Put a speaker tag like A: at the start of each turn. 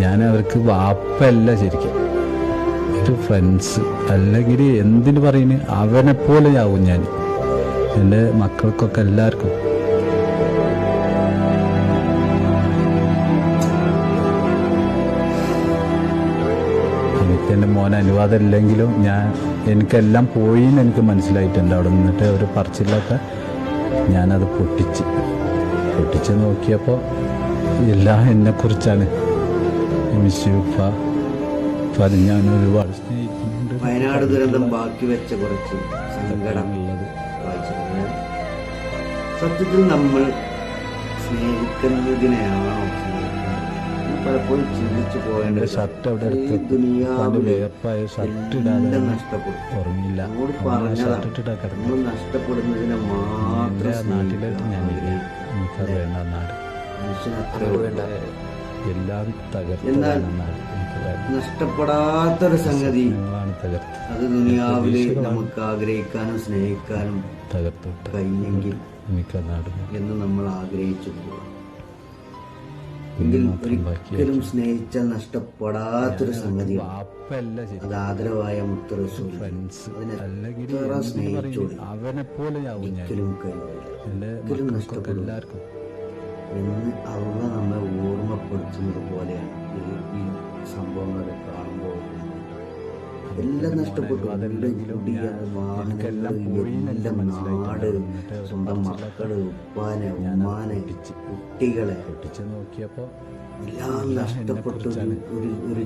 A: ഞാൻ അവർക്ക് വാപ്പല്ല ശരിക്കും. ഒരു ഫ്രണ്ട്സ് അല്ലെങ്കിൽ എന്തിന് പറയുന്നത് അവനെ പോലെയാവും ഞാൻ. എന്റെ മക്കൾക്കൊക്കെ എല്ലാവർക്കും. എന്റെ മോൻ അനുവാദം ഇല്ലെങ്കിലും ഞാൻ എനിക്കെല്ലാം പോയി എന്ന് എനിക്ക് മനസ്സിലായിട്ടുണ്ട്. അവിടെ നിന്നിട്ട് ഒരു പറച്ചിലൊക്കെ ഞാനത് പൊട്ടിച്ച്. പൊട്ടിച്ച് നോക്കിയപ്പോൾ എല്ലാം എന്നെക്കുറിച്ചാണ്. ഞാൻ ഒരുപാട് സ്നേഹിക്കുന്നുണ്ട്
B: വയനാട് ദുരന്തം ബാക്കി വെച്ച കുറച്ച് സങ്കടമുള്ളത് സത്യത്തിൽ നമ്മൾ സ്നേഹിക്കുന്നതിനെയാണോ പലപ്പോഴും ചിന്തിച്ചു പോകേണ്ട
A: ഷർട്ട് അവിടെ വേർപ്പായ ഷർട്ട് ഇടാതെ ഉറങ്ങില്ല. ഷർട്ട് കിടന്നു
B: നഷ്ടപ്പെടുന്നതിനെ മാത്രം
A: നാട്ടിലായിട്ട് ഞാൻ വേണ്ട നാട്.
B: മനുഷ്യന് അത്ര വേണ്ട.
A: എല്ലാം തകർത്ത്
B: എന്നാൽ
A: നാട്
B: നഷ്ടപ്പെടാത്തൊരു സംഗതി. അത് ദുനിയാവിൽ നമുക്ക് ആഗ്രഹിക്കാനും സ്നേഹിക്കാനും
A: തകർത്തു
B: കഴിഞ്ഞെങ്കിൽ. എന്ന് നമ്മൾ ആഗ്രഹിച്ചു ഒരിക്കലും സ്നേഹിച്ചാൽ നഷ്ടപ്പെടാത്തൊരു
A: സംഗതി
B: അത് ആദരവായ മുത്തറസൂൽ
A: ഫ്രണ്ട്സ്
B: അതിനെ
A: അല്ലെങ്കിൽ
B: എത്ര
A: എന്തിനു
B: സ്നേഹിച്ചോളി?
A: പറയുന്നു? അവനെ പോലെയാവും ഞാൻ.
B: ഒരിക്കലും കഴിയില്ല. ഒരിക്കലും നഷ്ടപ്പെടില്ല എന്ന് അള്ള ഓർമ്മപ്പെടുത്തുന്നത് പോലെയാണ് ഈ സംഭവങ്ങളൊക്കെ കാണുമ്പോൾ എല്ലാം നഷ്ടപ്പെട്ടു. അതെല്ലാം നാട് സ്വന്തം മക്കൾ ഉപ്പാനെ ഉമ്മാനെ കുട്ടികളെ.
A: പൊട്ടിച്ച് നോക്കിയപ്പോൾ
B: എല്ലാം നഷ്ടപ്പെട്ടു ഒരു ഒരു